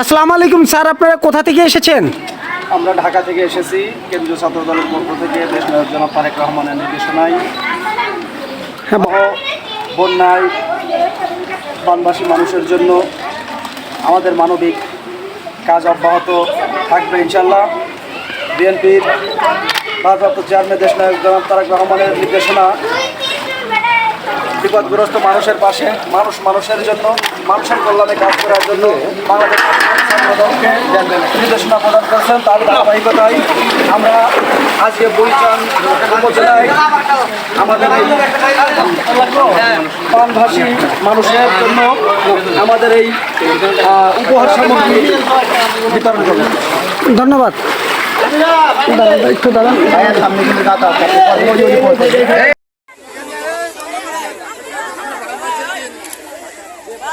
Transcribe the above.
আসসালামু আলাইকুম স্যার আপনারা কোথা থেকে এসেছেন? আমরা ঢাকা থেকে এসেছি কেন্দ্রীয় ছাত্র দলের পক্ষ থেকে দেশ জনাব তারেক রহমানের নির্দেশনায়। হ্যাঁ বন্যায় বানবাসী মানুষের জন্য আমাদের মানবিক কাজ অব্যাহত থাকবে ইনশাল্লাহ বিএনপির ভারপ্রাপ্ত চেয়ারম্যান দেশ নায়ক জনাব তারেক রহমানের নির্দেশনা বিপদগ্রস্ত মানুষের পাশে মানুষ মানুষের জন্য মানুষের কল্যাণে কাজ করার জন্য বাংলাদেশ নির্দেশনা প্রদান করেছেন তার ধারাবাহিকতায় আমরা আজকে বইচান উপজেলায় আমাদের এই পানভাসী মানুষের জন্য আমাদের এই উপহার সামগ্রী বিতরণ করবেন ধন্যবাদ একটু দাঁড়ান সামনে কিন্তু